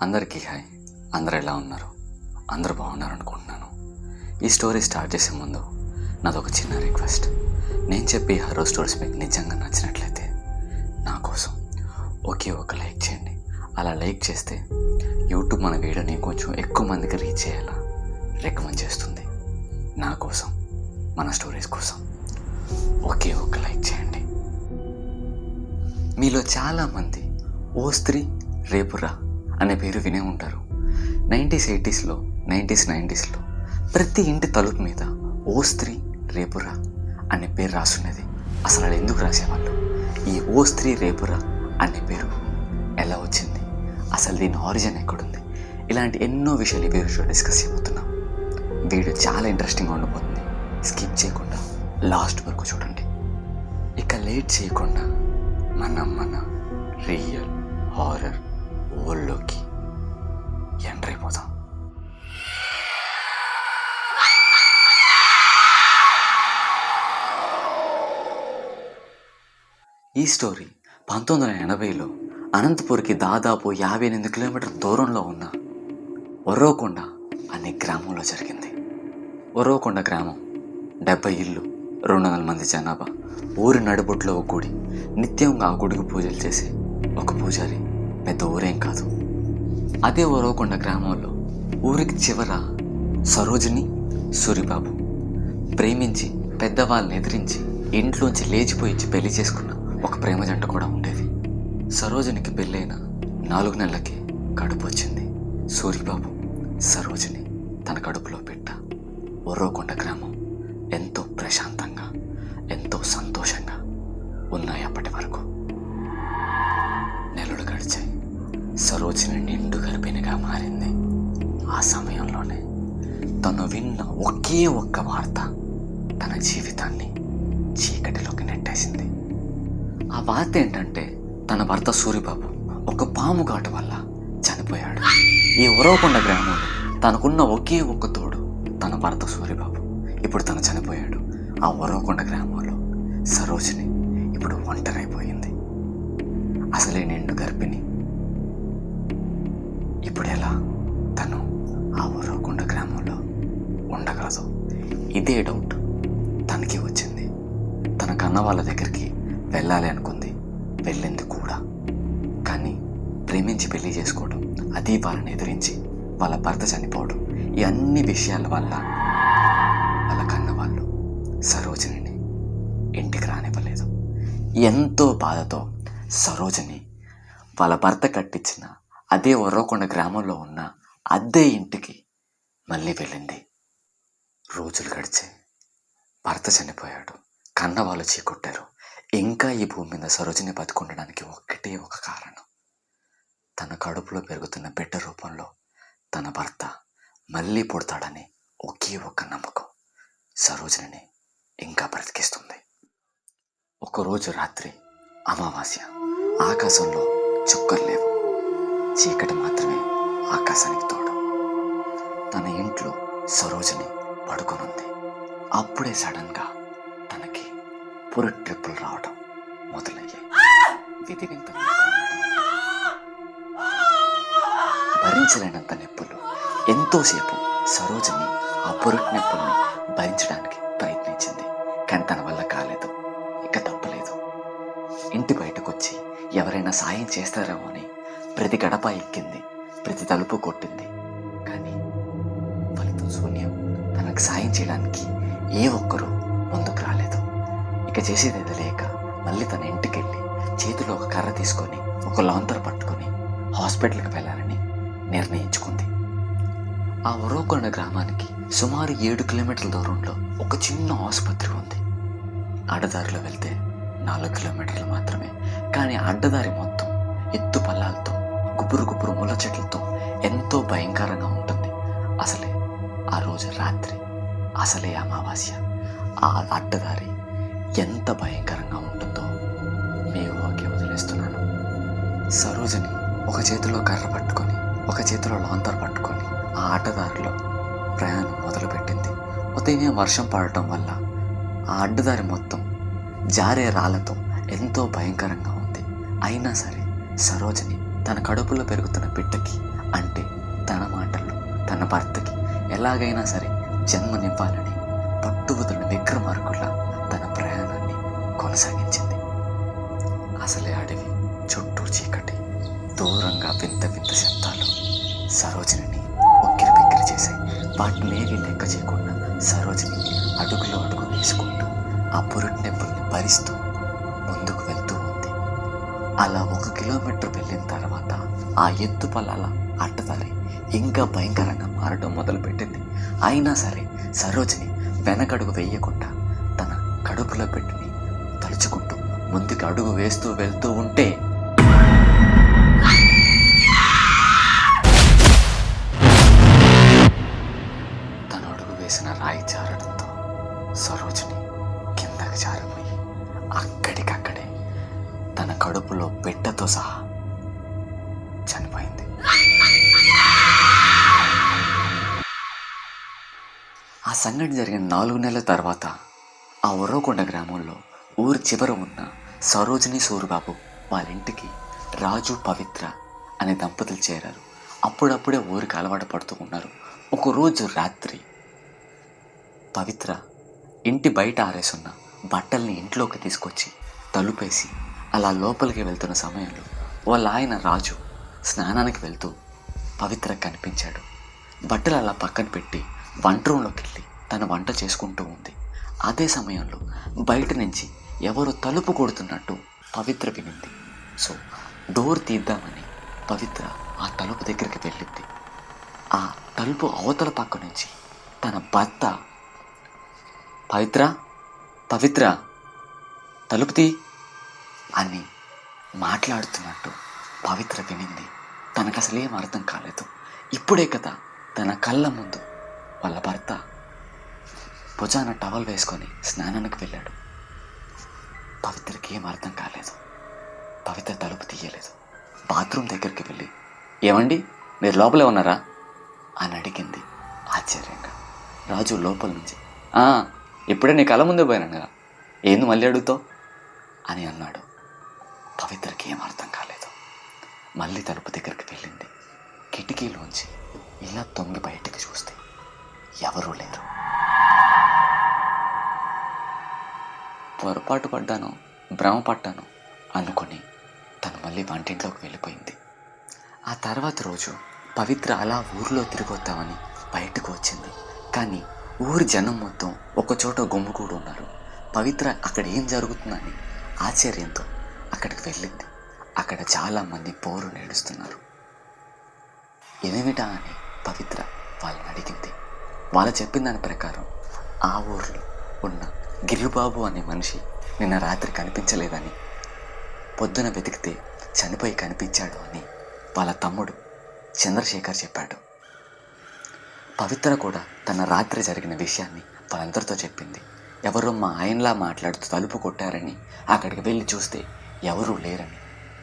అందరికీ హాయ్. అందరు ఎలా ఉన్నారు? అందరూ బాగున్నారు అనుకుంటున్నాను. ఈ స్టోరీ స్టార్ట్ చేసే ముందు నాది ఒక చిన్న రిక్వెస్ట్. నేను చెప్పే హరో స్టోరీస్ మీకు నిజంగా నచ్చినట్లయితే నా కోసం ఒకే ఒక లైక్ చేయండి. అలా లైక్ చేస్తే యూట్యూబ్ మన వీడియోని కొంచెం ఎక్కువ మందికి రీచ్ చేయాలా? రికమెండ్ చేస్తుంది. నా కోసం మన స్టోరీస్ కోసం ఒకే ఒక లైక్ చేయండి. మీలో చాలామంది ఓ స్త్రీ రేపురా అనే పేరు వినే ఉంటారు. నైంటీస్ ఎయిటీస్లో నైంటీస్ నైంటీస్లో ప్రతి ఇంటి తలుపు మీద ఓ స్త్రీ రేపురా అనే పేరు రాసున్నది. అసలు అది ఎందుకు రాసేవాళ్ళు? ఈ ఓ స్త్రీ రేపురా అనే పేరు ఎలా వచ్చింది? అసలు దీని ఆరిజిన్ ఎక్కడుంది? ఇలాంటి ఎన్నో విషయాలు ఈ వీడియో డిస్కస్ చేయబోతున్నాం. వీడియో చాలా ఇంట్రెస్టింగ్గా ఉండబోతుంది స్కిప్ చేయకుండా లాస్ట్ వరకు చూడండి. ఇక లేట్ చేయకుండా మనం మన రియల్ హారర్ ఊళ్ళోకి ఎంటర్ అయిపోతాం ఈ స్టోరీ పంతొమ్మిది వందల ఎనభైలో అనంతపూర్కి దాదాపు యాభై ఎనిమిది కిలోమీటర్ల దూరంలో ఉన్న ఒర్రోకొండ అనే గ్రామంలో జరిగింది. ఒర్రోకొండ గ్రామం డెబ్బై ఇల్లు రెండు వందల మంది జనాభా ఊరి నడుబొట్లో ఒక గుడి నిత్యంగా ఆ గుడికి పూజలు చేసే ఒక పూజారి. పెద్ద ఊరేం కాదు. అదే ఓరవకొండ గ్రామంలో ఊరికి చివర సరోజిని సూరిబాబు ప్రేమించి పెద్దవాళ్ళని ఎదిరించి ఇంట్లోంచి లేచిపోయించి పెళ్ళి చేసుకున్న ఒక ప్రేమ జంట కూడా ఉండేది. సరోజినికి పెళ్ళైన నాలుగు నెలలకి కడుపు వచ్చింది. సూరిబాబు సరోజిని తన కడుపులో పెట్ట ఒర్రోకొండ గ్రామం ఎంతో ప్రశాంతంగా ఎంతో సంతోషంగా ఉన్నాయి అప్పటి వరకు. నెలలు గడిచాయి. సరోజిని నిండు గర్భిణిగా మారింది. ఆ సమయంలోనే తను విన్న ఒకే ఒక్క వార్త తన జీవితాన్ని చీకటిలోకి నెట్టేసింది. ఆ వార్త ఏంటంటే తన భర్త సూరిబాబు ఒక పాము ఘాటు వల్ల చనిపోయాడు. ఈ ఉరవకొండ గ్రామంలో తనకున్న ఒకే ఒక్క తోడు తన భర్త సూరిబాబు. ఇప్పుడు తను చనిపోయాడు. ఆ ఉరవకొండ గ్రామంలో సరోజిని ఇప్పుడు ఒంటరైపోయింది. అసలే నిండు గర్భిణి ఇప్పుడు ఎలా తను ఆ ఉరవకొండ గ్రామంలో ఉండగలదు ఇదే డౌట్ తనకి వచ్చింది. తన కన్న వాళ్ళ దగ్గరికి వెళ్ళాలి అనుకుంది. వెళ్ళింది కూడా. కానీ ప్రేమించి పెళ్ళి చేసుకోవడం అది వాళ్ళని ఎదిరించి వాళ్ళ భర్త చనిపోవడం ఈ అన్ని విషయాల వల్ల వాళ్ళ కన్న వాళ్ళు సరోజిని ఇంటికి రానివ్వలేదు. ఎంతో బాధతో సరోజిని వాళ్ళ భర్త కట్టించిన అదే ఒర్రకొండ గ్రామంలో ఉన్న అద్దె ఇంటికి మళ్ళీ వెళ్ళింది. రోజులు గడిచే భర్త చనిపోయాడు కన్న వాళ్ళు చీకొట్టారు. ఇంకా ఈ భూమి మీద సరోజిని బతుకుండడానికి ఒక్కటే ఒక కారణం. తన కడుపులో పెరుగుతున్న బిడ్డ రూపంలో తన భర్త మళ్ళీ పుడతాడని ఒకే ఒక నమ్మకం. సరోజిని ఇంకా బ్రతికిస్తుంది. ఒకరోజు రాత్రి అమావాస్య ఆకాశంలో చుక్కలు లేవు. చీకటి మాత్రమే ఆకాశానికి తోడు. తన ఇంట్లో సరోజని పడుకొనుంది. అప్పుడే సడన్గా తనకి పురు ట్రిప్పులు రావడం మొదలయ్యాయి. విధి వింత భరించలేనంత నొప్పులు. ఎంతోసేపు సరోజని ఆ పురుట్ నొప్పుల్ని భరించడానికి ప్రయత్నించింది. కానీ తన వల్ల కాలేదు. ఇక తప్పలేదు. ఇంటి బయటకు వచ్చి ఎవరైనా సాయం చేస్తారేమో అని ప్రతి గడప ఎక్కింది ప్రతి తలుపు కొట్టింది. కానీ ఫలితం శూన్యం తనకు సాయం చేయడానికి ఏ ఒక్కరూ ముందుకు రాలేదు. ఇక చేసేది లేక మళ్ళీ తన ఇంటికి వెళ్ళి చేతిలో ఒక కర్ర తీసుకొని ఒక లాంతర్ పట్టుకొని హాస్పిటల్కి వెళ్ళాలని నిర్ణయించుకుంది. ఆ ఒరోకొండ గ్రామానికి సుమారు ఏడు కిలోమీటర్ల దూరంలో ఒక చిన్న ఆసుపత్రి ఉంది. అడ్డదారిలో వెళ్తే నాలుగు కిలోమీటర్లు మాత్రమే కానీ అడ్డదారి మొత్తం ఎత్తు పల్లాలతో గుబురు గుబురు ముళ్ళ చెట్లతో ఎంతో భయంకరంగా ఉంటుంది. అసలే ఆ రోజు రాత్రి అసలే అమావాస్య. ఆ అడ్డదారి ఎంత భయంకరంగా ఉంటుందో మీకు ఓకే వదిలేస్తున్నాను. సరోజిని ఒక చేతిలో కర్ర పట్టుకొని ఒక చేతిలో లాంతర్ పట్టుకొని ఆ అడ్డదారిలో ప్రయాణం మొదలుపెట్టింది. ఉదయమే వర్షం పడటం వల్ల ఆ అడ్డదారి మొత్తం జారే రాళ్ళతో ఎంతో భయంకరంగా ఉంది. అయినా సరే సరోజిని తన కడుపులో పెరుగుతున్న బిడ్డకి అంటే తన మాటల్లో తన భర్తకి ఎలాగైనా సరే జన్మనివ్వాలని పట్టువదలని విక్రమార్కుల్లా తన ప్రయాణాన్ని కొనసాగించింది. అసలే అడవి చుట్టూ చీకటి దూరంగా వింత వింత శబ్దాలు సరోజిని ఒక్కిరి బిక్కిరి చేశాయి. వాటిని లెక్క చేయకుండా సరోజిని అడుగులో అడుగు వేసుకుంటూ ఆ పురుటి నొప్పుల్ని భరిస్తూ ముందుకు వెళ్తూ ఉంది. అలా ఒక కిలోమీటర్ వెళ్ళిన తర్వాత ఆ ఎత్తు పొలాల అట్టదారి ఇంకా భయంకరంగా మారడం మొదలుపెట్టింది. అయినా సరే సరోజిని వెనకడుగు వేయకుండా తన కడుపులో పెట్టిని తలుచుకుంటూ ముందుకు అడుగు వేస్తూ వెళ్తూ ఉంటే నాలుగు నెలల తర్వాత ఆ ఉర్రకొండ గ్రామంలో ఊరి చివర ఉన్న సరోజిని సూరిబాబు వాళ్ళ ఇంటికి రాజు పవిత్ర అనే దంపతులు చేరారు. అప్పుడప్పుడే ఊరికి అలవాటు పడుతూ ఉన్నారు. ఒకరోజు రాత్రి పవిత్ర ఇంటి బయట ఆరేసున్న బట్టల్ని ఇంట్లోకి తీసుకొచ్చి తలుపేసి అలా లోపలికి వెళ్తున్న సమయంలో వాళ్ళ ఆయన రాజు స్నానానికి వెళ్తూ పవిత్ర కనిపించాడు. బట్టలు అలా పక్కన పెట్టి వంట రూమ్లోకి వెళ్ళి తన వంట చేసుకుంటూ ఉంది. అదే సమయంలో బయట నుంచి ఎవరు తలుపు కొడుతున్నట్టు పవిత్ర వినింది. సో డోర్ తీద్దామని పవిత్ర ఆ తలుపు దగ్గరికి వెళ్ళింది. ఆ తలుపు అవతల పక్క నుంచి తన భర్త పవిత్ర పవిత్ర తలుపు తీ అని మాట్లాడుతున్నట్టు పవిత్ర వినింది. తనకు అసలేం అర్థం కాలేదు. ఇప్పుడే కదా తన కళ్ళ ముందు వాళ్ళ భర్త భుజాన టవల్ వేసుకొని స్నానానికి వెళ్ళాడు. పవిత్రకి ఏం అర్థం కాలేదు. పవిత్ర తలుపు తీయలేదు. బాత్రూమ్ దగ్గరికి వెళ్ళి ఏమండి మీరు లోపలే ఉన్నారా? అని అడిగింది ఆశ్చర్యంగా. రాజు లోపల నుంచి "ఆ, ఇప్పుడే నీ కళ ముందే కదా ఏంది మళ్ళీ అడుగుతావు? అని అన్నాడు. పవిత్రకి ఏం అర్థం కాలేదు. మళ్ళీ తలుపు దగ్గరికి వెళ్ళింది. కిటికీలోంచి ఇలా తొంగి బయటికి చూస్తే ఎవరూ లేరు. పొరపాటు పడ్డాను భ్రమ పడ్డాను అనుకొని తను మళ్ళీ వంటింట్లోకి వెళ్ళిపోయింది. ఆ తర్వాత రోజు పవిత్ర అలా ఊరిలో తిరిగొద్దామని బయటకు వచ్చింది. కానీ ఊరి జనం మొత్తం ఒకచోట గుమ్ముకూడు ఉన్నారు. పవిత్ర అక్కడ ఏం జరుగుతుందని ఆశ్చర్యంతో అక్కడికి వెళ్ళింది. అక్కడ చాలామంది పోరు నేడుస్తున్నారు. ఏమిటా అని పవిత్ర వాళ్ళని అడిగింది. వాళ్ళు చెప్పిన దాని ప్రకారం ఆ ఊర్లో ఉన్న గిరిబాబు అనే మనిషి నిన్న రాత్రి కనిపించలేదని పొద్దున వెతికితే చనిపోయి కనిపించాడు అని వాళ్ళ తమ్ముడు చంద్రశేఖర్ చెప్పాడు. పవిత్ర కూడా తన రాత్రి జరిగిన విషయాన్ని వాళ్ళందరితో చెప్పింది. ఎవరో మా ఆయనలా మాట్లాడుతూ తలుపు కొట్టారని అక్కడికి వెళ్ళి చూస్తే ఎవరూ లేరని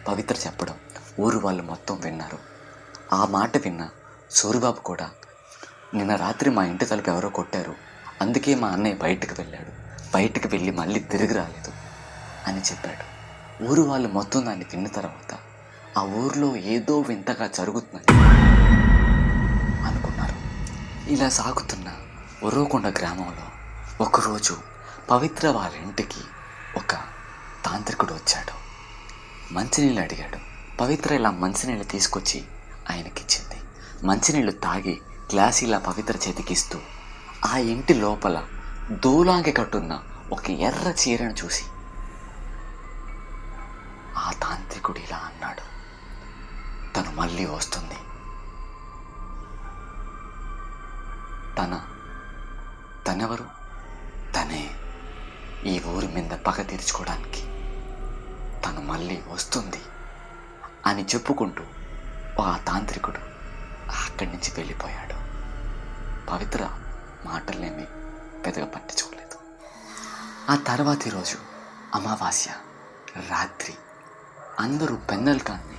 పవిత్ర చెప్పడం ఊరు వాళ్ళు మొత్తం విన్నారు. ఆ మాట విన్న సూరిబాబు కూడా నిన్న రాత్రి మా ఇంటి తలుపు ఎవరో కొట్టారు అందుకే మా అన్నయ్య బయటకు వెళ్ళాడు. బయటకు వెళ్ళి మళ్ళీ తిరిగి రాలేదు అని చెప్పాడు. ఊరు వాళ్ళు మొత్తం దాన్ని తిన్న తర్వాత ఆ ఊర్లో ఏదో వింతగా జరుగుతుందని అనుకున్నారు. ఇలా సాగుతున్న ఉరవకొండ గ్రామంలో ఒకరోజు పవిత్ర వాళ్ళ ఇంటికి ఒక తాంత్రికుడు వచ్చాడు. మంచినీళ్ళు అడిగాడు. పవిత్ర ఇలా మంచినీళ్ళు తీసుకొచ్చి ఆయనకిచ్చింది మంచినీళ్ళు తాగి గ్లాస్ ఇలా పవిత్ర చేతికిస్తూ ఆ ఇంటి లోపల దూలాంగి కట్టున్న ఒక ఎర్ర చీరను చూసి. ఆ తాంత్రికుడు ఇలా అన్నాడు. తను మళ్ళీ వస్తుంది. తన తనెవరు? తనే. ఈ ఊరి మీద పగ తీర్చుకోవడానికి తను మళ్ళీ వస్తుంది అని చెప్పుకుంటూ ఆ తాంత్రికుడు అక్కడి నుంచి వెళ్ళిపోయాడు. పవిత్ర మాటలేమి పెద్దగా పట్టించుకోలేదు ఆ తర్వాతి రోజు అమావాస్య రాత్రి అందరూ పెన్నెల కాని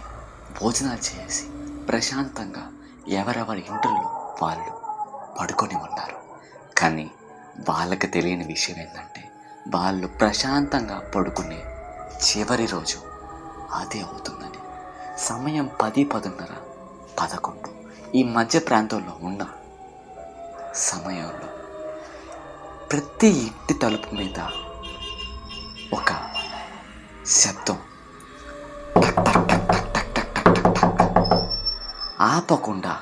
భోజనాలు చేసి ప్రశాంతంగా ఎవరెవరి ఇంటర్లో వాళ్ళు పడుకొని ఉన్నారు. కానీ వాళ్ళకి తెలియని విషయం ఏంటంటే వాళ్ళు ప్రశాంతంగా పడుకునే చివరి రోజు అదే అవుతుందని. సమయం పది పదున్నర పదకొండు. ఈ మధ్య ప్రాంతంలో ఉన్న సమయంలో ప్రతి ఇంటి తలుపు మీద ఒక శబ్దం. ఆపకుండా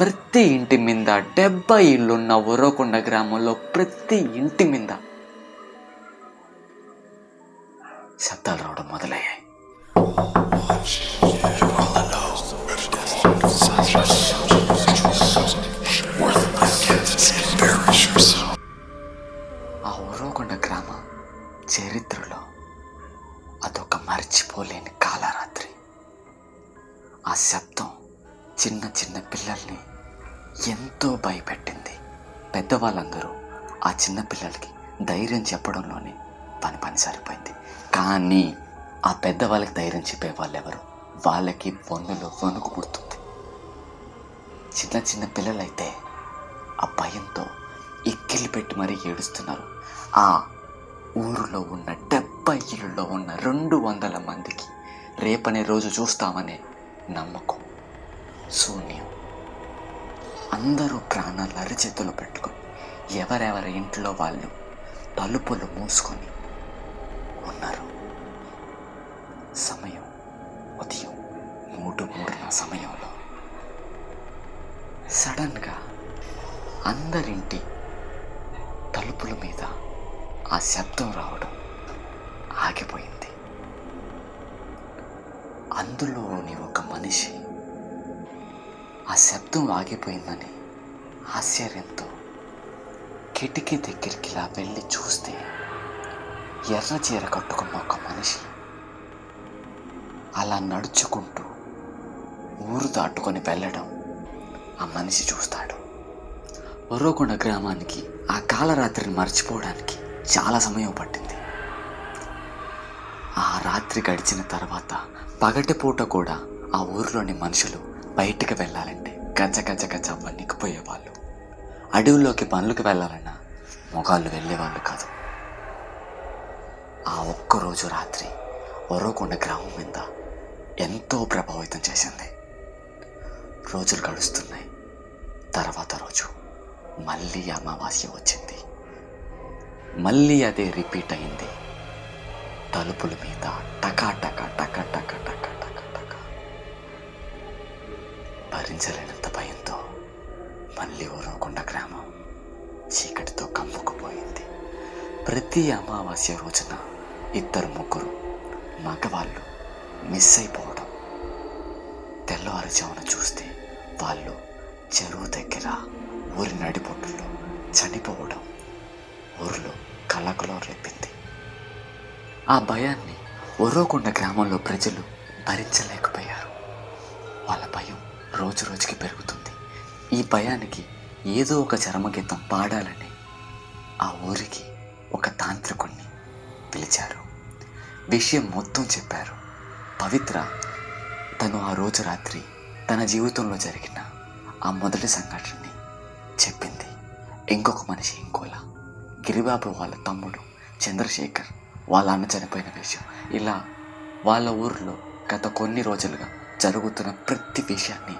ప్రతి ఇంటి మీద డెబ్బై ఇళ్ళున్న ఉరవకొండ గ్రామంలో ప్రతి ఇంటి మీద శబ్దాలు రావడం మొదలయ్యాయి. ఆ శబ్దం చిన్న చిన్న పిల్లల్ని ఎంతో భయపెట్టింది. పెద్దవాళ్ళందరూ ఆ చిన్న పిల్లలకి ధైర్యం చెప్పడంలోనే పని పని సరిపోయింది. కానీ ఆ పెద్దవాళ్ళకి ధైర్యం చెప్పే వాళ్ళు ఎవరు వాళ్ళకి వన్నులో వణుకు పుడుతుంది. చిన్న చిన్న పిల్లలైతే ఆ భయంతో ఎక్కిలి పెట్టి మరీ ఏడుస్తున్నారు. ఆ ఊరిలో ఉన్న డెబ్బై ఇళ్ళలో ఉన్న రెండు వందల మందికి రేపనే రోజు చూస్తామనే నమ్మకం శూన్యం. అందరూ ప్రాణాలు అరిచేతులు పెట్టుకొని ఎవరెవరి ఇంట్లో వాళ్ళు తలుపులు మూసుకొని ఉన్నారు. సమయం ఉదయం మూడు మూడున్న సమయంలో. సడన్గా అందరింటి తలుపుల మీద ఆ శబ్దం రావడం ఆగిపోయింది. అందులోని మనిషి. ఆ శబ్దం ఆగిపోయిందని ఆశ్చర్యంతో కిటికీ దగ్గరికి ఇలా వెళ్ళి చూస్తే ఎర్ర చీర కట్టుకున్న ఒక మనిషి అలా నడుచుకుంటూ ఊరు దాటుకొని వెళ్ళడం ఆ మనిషి చూస్తాడు. ఒర్రోకొండ గ్రామానికి ఆ కాలరాత్రిని మర్చిపోవడానికి చాలా సమయం పట్టింది. ఆ రాత్రి గడిచిన తర్వాత పగటిపూట కూడా ఆ ఊరిలోని మనుషులు బయటికి వెళ్ళాలంటే గజ గజ గజ వణికిపోయేవాళ్ళు అడవుల్లోకి పనులకు వెళ్ళాలన్నా మొగాళ్ళు వెళ్ళేవాళ్ళు కాదు. ఆ ఒక్కరోజు రాత్రి ఒరవకొండ గ్రామం మీద ఎంతో ప్రభావితం చేసింది. రోజులు గడుస్తున్నాయి. తర్వాత రోజు మళ్ళీ అమావాస్య వచ్చింది. మళ్ళీ అదే రిపీట్ అయింది. తలుపుల మీద టకా టకా టకా టకా భరించలేనంత భయంతో మళ్ళీ ఊరవకొండ గ్రామం చీకటితో కమ్ముకుపోయింది. ప్రతి అమావాస్య రోజున ఇద్దరు ముగ్గురు మగవాళ్ళు మిస్ అయిపోవడం. తెల్లవారుజామున చూస్తే వాళ్ళు చెరువు దగ్గర ఊరి నడిపొట్టులో చనిపోవడం ఊరిలో కలకలో రేపింది. ఆ భయాన్ని ఒర్రోకొండ గ్రామంలో ప్రజలు భరించలేకపోయారు. వాళ్ళ భయం రోజు రోజుకి పెరుగుతుంది. ఈ భయానికి ఏదో ఒక చరమగీతం పాడాలని ఆ ఊరికి ఒక తాంత్రికుణ్ణి పిలిచారు. విషయం మొత్తం చెప్పారు. పవిత్ర తను ఆ రోజు రాత్రి తన జీవితంలో జరిగిన ఆ మొదటి సంఘటనని చెప్పింది. ఇంకొక మనిషి ఇంకోలా. గిరిబాబు వాళ్ళ తమ్ముడు చంద్రశేఖర్. వాళ్ళ అన్న చనిపోయిన విషయం. ఇలా వాళ్ళ ఊర్లో గత కొన్ని రోజులుగా జరుగుతున్న ప్రతి విషయాన్ని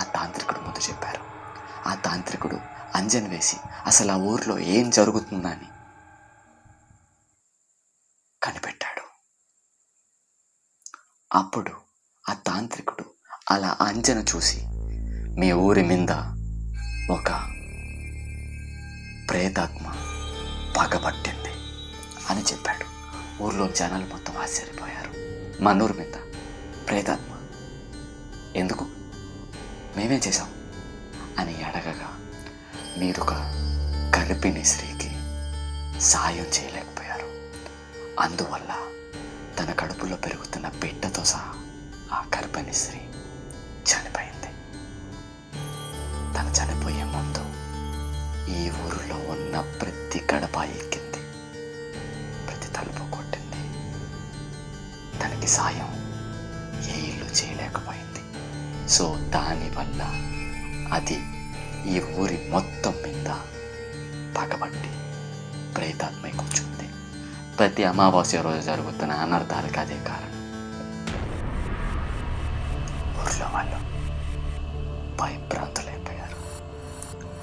ఆ తాంత్రికుడు ముందు చెప్పారు. ఆ తాంత్రికుడు అంజన్ వేసి అసలు ఆ ఊర్లో ఏం జరుగుతుందని కనిపెట్టాడు. అప్పుడు ఆ తాంత్రికుడు అలా అంజన చూసి మీ ఊరి మీద ఒక ప్రేతాత్మ పగబట్టింది అని చెప్పాడు. ఊర్లో జనాలు మొత్తం ఆశ్చర్యపోయారు. మనూరు మీద ప్రేతాత్మ ఎందుకు? మేమేం చేశాం? అని అడగగా మీరొక గర్భిణి స్త్రీకి సాయం చేయలేకపోయారు. అందువల్ల తన కడుపులో పెరుగుతున్న బిడ్డతో సహా ఆ గర్భిణి స్త్రీ చనిపోయింది. తను చనిపోయే ముందు ఈ ఊరిలో ఉన్న ప్రతి గడప ఎక్కింది. ప్రతి తలుపు కొట్టింది. తనకి సాయం ఏ ఇల్లు చేయలేకపోయింది. సో దానివల్ల అది ఈ ఊరి మొత్తం మీద పగబట్టి ప్రేతాత్మై కూర్చుంది. ప్రతి అమావాస్య రోజు జరుగుతున్న అనర్థాలకు అదే కారణం. ఊర్లో వాళ్ళు భయభ్రాంతులైపోయారు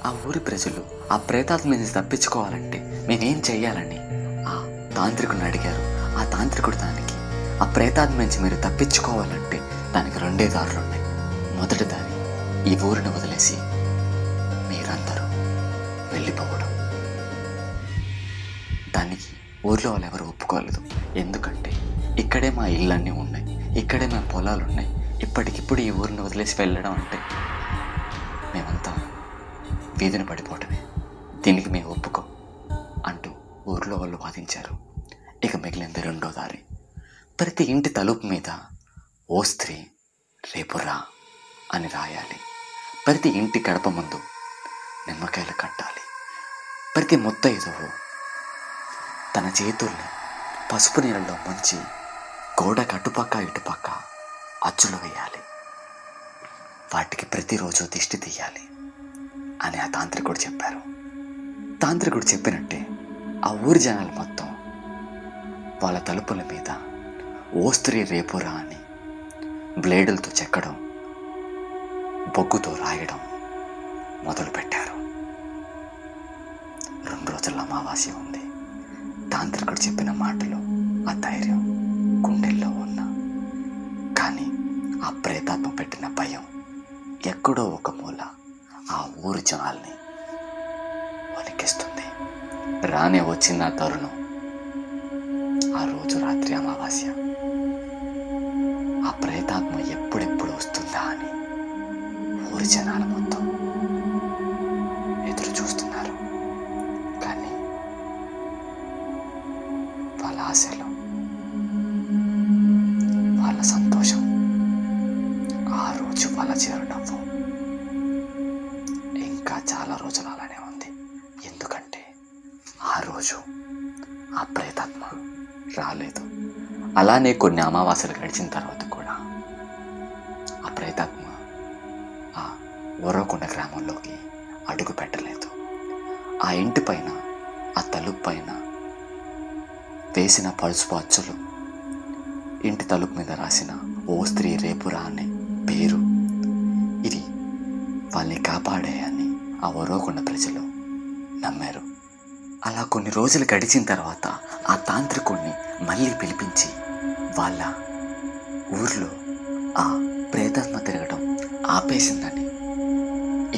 ఆ ఊరి ప్రజలు ఆ ప్రేతాత్మ నుంచి తప్పించుకోవాలంటే మేమేం చెయ్యాలని ఆ తాంత్రికుని అడిగారు. ఆ తాంత్రికుడు దానికి ఆ ప్రేతాత్మ నుంచి మీరు తప్పించుకోవాలంటే దానికి రెండే దారులు ఉన్నాయి మొదటి దారి ఈ ఊరిని వదిలేసి మీరందరూ వెళ్ళిపోవడం. దానికి ఊర్లో వాళ్ళు ఎవరు ఒప్పుకోలేదు. ఎందుకంటే ఇక్కడే మా ఇళ్ళన్నీ ఉన్నాయి. ఇక్కడే మా పొలాలు ఉన్నాయి ఇప్పటికిప్పుడు ఈ ఊరిని వదిలేసి వెళ్ళడం అంటే మేమంతా వీధిని పడిపోవటమే. దీనికి మేము ఒప్పుకో అంటూ ఊర్లో వాళ్ళు వాదించారు. ఇక మిగిలింది రెండో దారి. ప్రతి ఇంటి తలుపు మీద ఓ స్త్రీ రేపు రా. అని రాయాలి. ప్రతి ఇంటి గడప ముందు నిమ్మకాయలు కట్టాలి. ప్రతి ముత్తైదువు తన చేతుల్ని పసుపు నీళ్ళలో ముంచి గోడ కట్టుపక్క ఇటుపక్క అచ్చులు వేయాలి. వాటికి ప్రతిరోజు దిష్టి తీయాలి అని ఆ తాంత్రికుడు చెప్పారు. తాంత్రికుడు చెప్పినట్టే ఆ ఊరి జనాలు మొత్తం వాళ్ళ తలుపుల మీద ఓ రేపురా అని బ్లేడులతో చెక్కడం బొగ్గుతో రాయడం మొదలుపెట్టారు. రెండు రోజుల అమావాస్య ఉంది. తాంత్రికుడు చెప్పిన మాటలు ఆ ధైర్యం గుండెల్లో ఉన్న. కానీ ఆ ప్రేతాత్మ పెట్టిన భయం ఎక్కడో ఒక మూల ఆ ఊరి జనాల్ని వణికిస్తుంది. రానే వచ్చిన తరుణం ఆ ప్రేతాత్మ రాలేదు. అలానే కొన్ని అమావాస్యలు గడిచిన తర్వాత కూడా ఆ ప్రేతాత్మ ఆ ఒర్రకొండ గ్రామంలోకి అడుగు పెట్టలేదు. ఆ ఇంటి పైన ఆ తలుపు పైన వేసిన పలుసు అచ్చులు ఇంటి తలుపు మీద రాసిన ఓ స్త్రీ రేపురా అనే పేరు. ఇది వాళ్ళని కాపాడాయని ఆ ఒరవకొండ ప్రజలు నమ్మారు. అలా కొన్ని రోజులు గడిచిన తర్వాత ఆ తాంత్రికుణ్ణి మళ్ళీ పిలిపించి వాళ్ళ ఊర్లో ఆ ప్రేతాత్మ తిరగడం ఆపేసిందని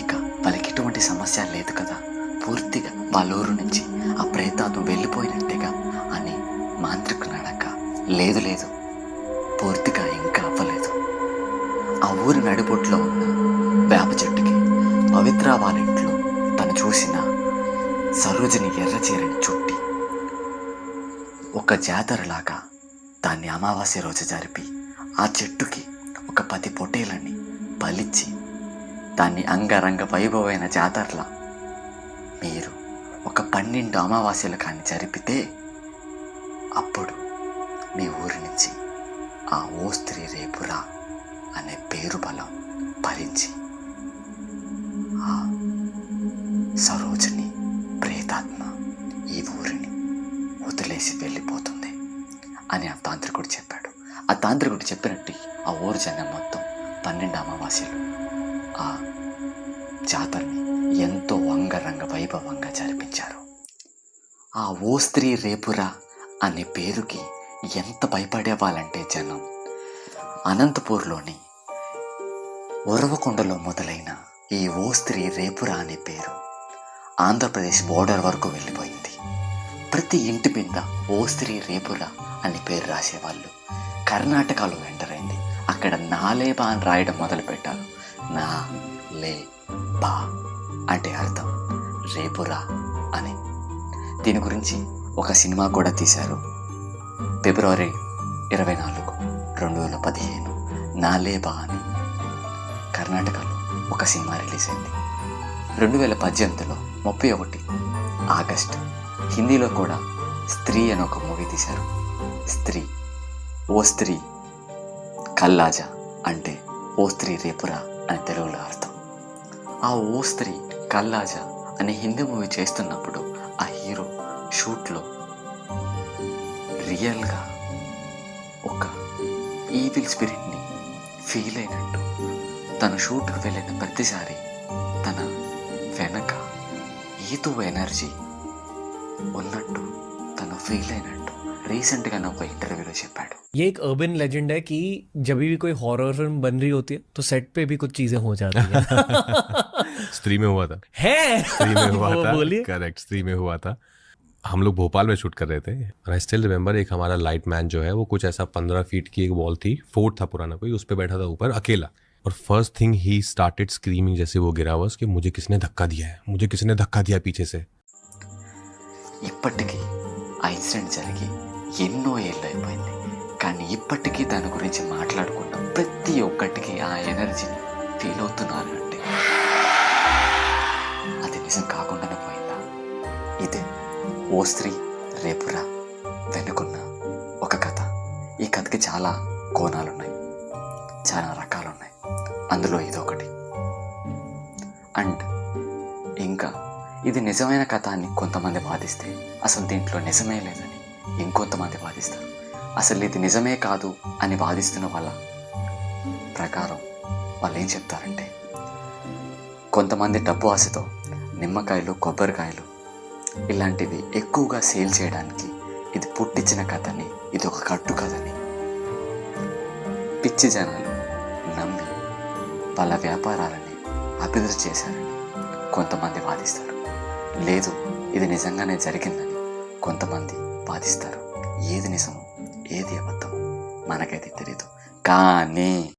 ఇక వాళ్ళకి ఎటువంటి సమస్య లేదు కదా. పూర్తిగా వాళ్ళ ఊరు నుంచి ఆ ప్రేతాత్మ వెళ్ళిపోయినట్టుగా అని మాంత్రికుని అడక లేదు లేదు. పూర్తిగా ఇంకా అవ్వలేదు. ఆ ఊరి నడిబొట్లో ఉన్న వేప చెట్టుకి పవిత్ర వాళ్ళ ఇంట్లో తను చూసిన సరోజని ఎర్రచీరని చుట్టి ఒక జాతరలాగా దాన్ని అమావాస్య రోజు జరిపి ఆ చెట్టుకి ఒక పది పొటేలని బలిచ్చి దాన్ని అంగరంగ వైభవమైన జాతరలా మీరు ఒక పన్నెండు అమావాస్యలు కానీ జరిపితే అప్పుడు మీ ఊరి నుంచి ఆ ఓ స్త్రీ రేపురా అనే పేరు బలం భరించి ఆ సరోజ వదిలేసి వెళ్ళిపోతుంది అని ఆ తాంత్రికుడు చెప్పాడు. ఆ తాంత్రికుడు చెప్పినట్టు ఆ ఊరు జనం మొత్తం పన్నెండు అమావాస్యలు. ఆ జాతరని ఎంతో అంగరంగ వైభవంగా జరిపించారు. ఆ ఓ స్త్రీ రేపురా అనే పేరుకి ఎంత భయపడేవాళ్ళంటే జనం. అనంతపూర్లోని ఉరవకొండలో మొదలైన ఈ ఓ స్త్రీ రేపురా అనే పేరు ఆంధ్రప్రదేశ్ బోర్డర్ వరకు వెళ్ళిపోయింది. ప్రతి ఇంటి మీద ఓ స్త్రీ రేపురా అని పేరు రాసేవాళ్ళు. కర్ణాటకలో ఎంటర్ అయింది. అక్కడ నాలేబా అని రాయడం మొదలుపెట్టారు. నా లే బా అంటే అర్థం. రేపురా అని. దీని గురించి ఒక సినిమా కూడా తీశారు. ఫిబ్రవరి ఇరవై నాలుగు రెండు వేల పదిహేను. నాలేబా అని. కర్ణాటకలో ఒక సినిమా రిలీజ్ అయింది. రెండు వేల పద్దెనిమిదిలో ముప్పై ఒకటి ఆగస్ట్ హిందీలో కూడా స్త్రీ అని ఒక మూవీ తీశారు. స్త్రీ ఓ స్త్రీ కల్లాజా అంటే ఓ స్త్రీ రేపురా అని తెలుగులో అర్థం. ఆ ఓ స్త్రీ కల్లాజా అనే హిందీ మూవీ చేస్తున్నప్పుడు ఆ హీరో షూట్లో రియల్గా ఒక ఈవిల్ స్పిరిట్ని ఫీల్ అయినట్టు తను షూట్కి వెళ్ళిన ప్రతిసారి తన వెనక ఏదో ఎనర్జీ ఉన్నట్టు తను ఫీల్ అయినట్టు రీసెంట్గా ఒక ఇంటర్వ్యూలో చెప్పాడు ये एक अर्बन लेजेंड है कि जब भी कोई हॉरर फिल्म बन रही होती है तो सेट पे भी कुछ चीजें हो जाती हैं स्त्री में हुआ था है स्त्री में हुआ वो था बोलिए करेक्ट स्त्री में हुआ था हम लोग भोपाल में शूट कर रहे थे आई स्टिल रिमेम्बर एक हमारा लाइट मैन जो है वो कुछ ऐसा पंद्रह फीट की एक वॉल थी फोर्ट था पुराना कोई उस पर बैठा था ऊपर अकेला और first thing he started screaming जैसे वो गिरा was कि मुझे किसने धक्का दिया है मुझे किसने धक्का दिया पीछे से ఇప్పటికీ ఆ ఇన్సిడెంట్ జరిగి ఎన్నో ఏళ్ళు అయిపోయింది కానీ ఇప్పటికీ దాని గురించి మాట్లాడుకున్న ప్రతి ఒక్కటికి ఆ ఎనర్జీని ఫీల్ అవుతున్నారు అంటే అది నిజం కాకుండానే పోయిందా? ఇదే ఓ స్త్రీ రేపురా వెనుకున్న ఒక కథ. ఈ కథకి చాలా కోణాలున్నాయి. నిజమైన కథ అని కొంతమంది వాదిస్తే అసలు దీంట్లో నిజమే లేదని ఇంకొంతమంది వాదిస్తారు. అసలు ఇది నిజమే కాదు అని వాదిస్తున్న వాళ్ళ ప్రకారం వాళ్ళు ఏం చెప్తారంటే కొంతమంది డబ్బు ఆశతో నిమ్మకాయలు కొబ్బరికాయలు ఇలాంటివి ఎక్కువగా సేల్ చేయడానికి ఇది పుట్టించిన కథని ఇది ఒక కట్టు కథని పిచ్చి జనాలు నమ్మి వాళ్ళ వ్యాపారాలని అభివృద్ధి చేశారని కొంతమంది వాదిస్తారు. లేదు ఇది నిజంగానే జరిగిందని కొంతమంది వాదిస్తారు. ఏది నిజమో ఏది అబద్ధమో మనకైతే తెలియదు కానీ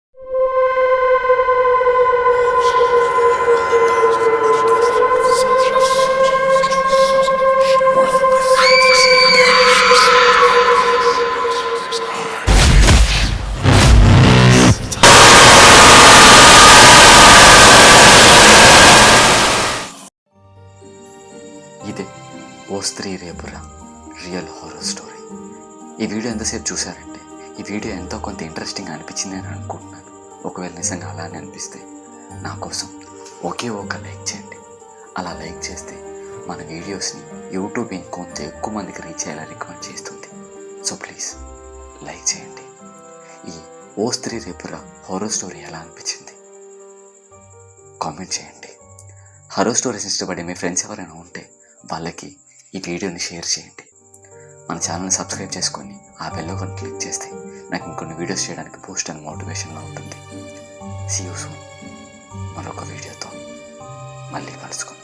స్త్రీ రేపురా. రియల్ హారర్ స్టోరీ ఈ వీడియో ఎంతసేపు చూసారంటే ఈ వీడియో ఎంతో కొంత ఇంట్రెస్టింగ్ అనిపించింది అని అనుకుంటున్నాను. ఒకవేళ నిజంగా అలానే అనిపిస్తే నా కోసం ఒకే ఒక లైక్ చేయండి. అలా లైక్ చేస్తే మన వీడియోస్ని యూట్యూబ్ ఇంకొంత ఎక్కువ మందికి రీచ్ అయ్యేలా రికమెండ్ చేస్తుంది. సో ప్లీజ్ లైక్ చేయండి. ఈ ఓ స్త్రీ రేపురా హారర్ స్టోరీ ఎలా అనిపించింది? కామెంట్ చేయండి. హారర్ స్టోరీస్ ఇష్టపడే మీ ఫ్రెండ్స్ ఎవరైనా ఉంటే వాళ్ళకి ఈ వీడియోని షేర్ చేయండి. మన ఛానల్ని సబ్స్క్రైబ్ చేసుకొని ఆ బెల్ ఒకటి క్లిక్ చేస్తే నాకు ఇంకొన్ని వీడియోస్ చేయడానికి పోస్ట్ అండ్ మోటివేషన్గా ఉంటుంది. సీ యూ సూన్ మరొక వీడియోతో మళ్ళీ కలుసుకుందాం.